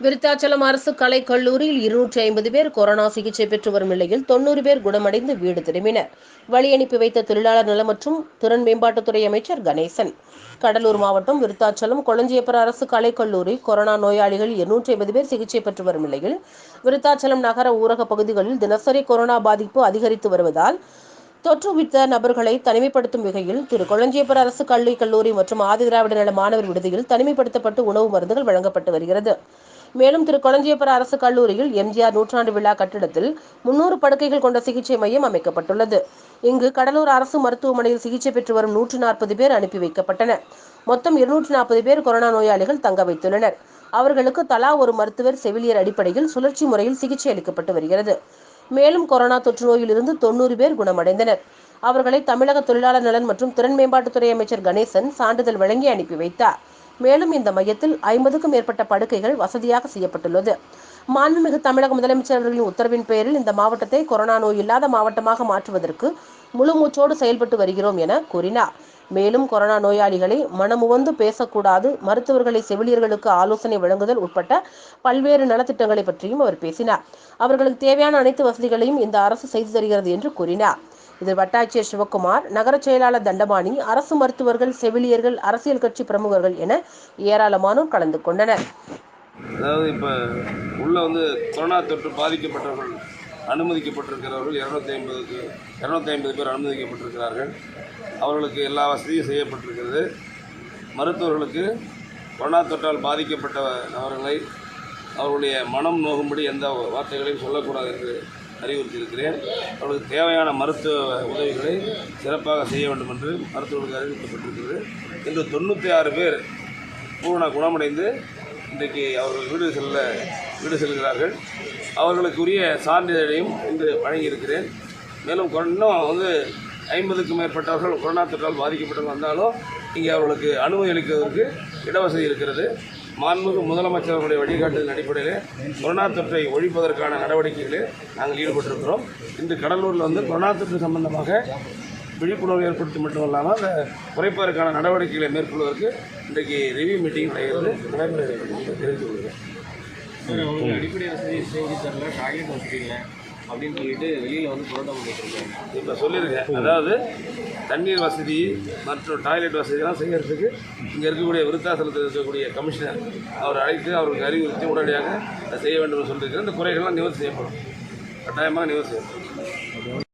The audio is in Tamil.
விருத்தாச்சலம் அரசு கலைக் கல்லூரியில் இருநூற்றி ஐம்பது பேர் கொரோனா சிகிச்சை பெற்று வரும் நிலையில் தொண்ணூறு பேர் குணமடைந்து வீடு திரும்பினர். வழி அனுப்பி வைத்த தொழிலாளர் நல மற்றும் திறன் மேம்பாட்டுத்துறை அமைச்சர் கணேசன். கடலூர் மாவட்டம் விருத்தாச்சலம் கொளஞ்சியப்பர் அரசு கலைக் கல்லூரி கொரோனா நோயாளிகள் இருநூற்றி ஐம்பது பேர் சிகிச்சை பெற்று வரும் நிலையில் விருத்தாச்சலம் நகர ஊரக பகுதிகளில் தினசரி கொரோனா பாதிப்பு அதிகரித்து வருவதால் தொற்றுவித்த நபர்களை தனிமைப்படுத்தும் வகையில் திரு கொளஞ்சியப்பர் அரசு கல்வி கல்லூரி மற்றும் ஆதிதிராவிட நல மாணவர் விடுதியில் தனிமைப்படுத்தப்பட்டு உணவு மருந்துகள் வழங்கப்பட்டு வருகிறது. மேலும் திரு கொளஞ்சியப்பர் அரசு கல்லூரியில் எம்ஜிஆர் நூற்றாண்டு விழா கட்டிடத்தில் முன்னூறு படுக்கைகள் கொண்ட சிகிச்சை மையம் அமைக்கப்பட்டுள்ளது. இங்கு கடலூர் அரசு மருத்துவமனையில் சிகிச்சை பெற்று வரும் நூற்று நாற்பது பேர் அனுப்பி வைக்கப்பட்டனர். மொத்தம் இருநூற்றி நாற்பது பேர் கொரோனா நோயாளிகள் தங்க வைத்துள்ளனர். அவர்களுக்கு தலா ஒரு மருத்துவர் செவிலியர் அடிப்படையில் சுழற்சி முறையில் சிகிச்சை அளிக்கப்பட்டு வருகிறது. மேலும் கொரோனா தொற்று நோயிலிருந்து தொண்ணூறு பேர் குணமடைந்தனர். அவர்களை தமிழக தொழிலாளர் நலன் மற்றும் திறன் மேம்பாட்டுத்துறை அமைச்சர் கணேசன் சான்றிதழ் வழங்கி அனுப்பி வைத்தார். மேலும் இந்த மையத்தில் ஐம்பதுக்கும் மேற்பட்ட படுக்கைகள் வசதியாக செய்யப்பட்டுள்ளது. மாண்புமிகு தமிழக முதலமைச்சர் அவர்களின் உத்தரவின் பேரில் இந்த மாவட்டத்தை கொரோனா நோய் இல்லாத மாவட்டமாக மாற்றுவதற்கு முழு மூச்சோடு செயல்பட்டு வருகிறோம் என கூறினார். மேலும் கொரோனா நோயாளிகளை மனமுவந்து பேசக்கூடாது மருத்துவர்களை செவிலியர்களுக்கு ஆலோசனை வழங்குதல் உட்பட்ட பல்வேறு நலத்திட்டங்களை பற்றியும் அவர் பேசினார். அவர்களுக்கு தேவையான அனைத்து வசதிகளையும் இந்த அரசு செய்து தருகிறது என்று கூறினார். இதில் வட்டாட்சியர் சிவக்குமார் நகர செயலாளர் தண்டபாணி அரசு மருத்துவர்கள் செவிலியர்கள் அரசியல் கட்சி பிரமுகர்கள் என ஏராளமானோர் கலந்து கொண்டனர். அதாவது இப்போ உள்ள வந்து கொரோனா தொற்று பாதிக்கப்பட்டவர்கள் அனுமதிக்கப்பட்டிருக்கிறவர்கள் இரநூத்தி ஐம்பதுக்கு இரநூத்தி ஐம்பது பேர் அனுமதிக்கப்பட்டிருக்கிறார்கள். அவர்களுக்கு எல்லா வசதியும் செய்யப்பட்டிருக்கிறது. மருத்துவர்களுக்கு கொரோனா தொற்றால் பாதிக்கப்பட்ட நபர்களை அவர்களுடைய மனம் நோகும்படி எந்த வார்த்தைகளையும் சொல்லக்கூடாது என்று அறிவுறுத்தியிருக்கிறேன். அவர்களுக்கு தேவையான மருத்துவ உதவிகளை சிறப்பாக செய்ய வேண்டும் என்று மருத்துவர்களுக்கு அறிவிக்கப்பட்டிருக்கிறது இன்று தொண்ணூற்றி ஆறு பேர் பூரண குணமடைந்து இன்றைக்கு அவர்கள் வீடு செல்ல வீடு செல்கிறார்கள். அவர்களுக்குரிய சான்றிதழையும் இன்று வழங்கியிருக்கிறேன். மேலும் இன்னும் வந்து ஐம்பதுக்கும் மேற்பட்டவர்கள் கொரோனா தொற்றால் பாதிக்கப்பட்டு வந்தாலும் இங்கே அவர்களுக்கு அனுமதி அளிக்கிறதுக்கு இடவசதி இருக்கிறது. மாண்புமிகு முதலமைச்சர் அவர்களுடைய வழிகாட்டுதலின் அடிப்படையில் கொரோனா தொற்றை ஒழிப்பதற்கான நடவடிக்கைகளில் நாங்கள் ஈடுபட்டிருக்கிறோம். இன்று கடலூரில் வந்து கொரோனா தொற்று சம்பந்தமாக விழிப்புணர்வு ஏற்படுத்தி மட்டும் இல்லாமல் அதை குறைப்பதற்கான நடவடிக்கைகளை மேற்கொள்வதற்கு இன்றைக்கு ரிவ்யூ மீட்டிங் நடைபெறுது நடைபெற தெரிவித்துக் கொள்கிறேன். அடிப்படை வசதி செஞ்சு தரல டாய்லெட் வசதி இல்லை அப்படின்னு சொல்லிட்டு வெளியில் வந்து போராட்டம் பண்ணிட்டு இருக்காங்க. இப்போ சொல்லியிருக்கேன் அதாவது தண்ணீர் வசதி மற்றும் டாய்லெட் வசதியெல்லாம் செய்கிறதுக்கு இங்கே இருக்கக்கூடிய விருத்தாசலத்தில் இருக்கக்கூடிய கமிஷனர் அவர் அழைத்து அவருக்கு அறிவுறுத்தி உடனடியாக அதை செய்ய வேண்டும் என்று சொல்லியிருக்கிறேன் இந்த குறைகள்லாம் நிவர்த்தி செய்யப்படும். கட்டாயமாக நிவர்த்தி செய்யப்படும்.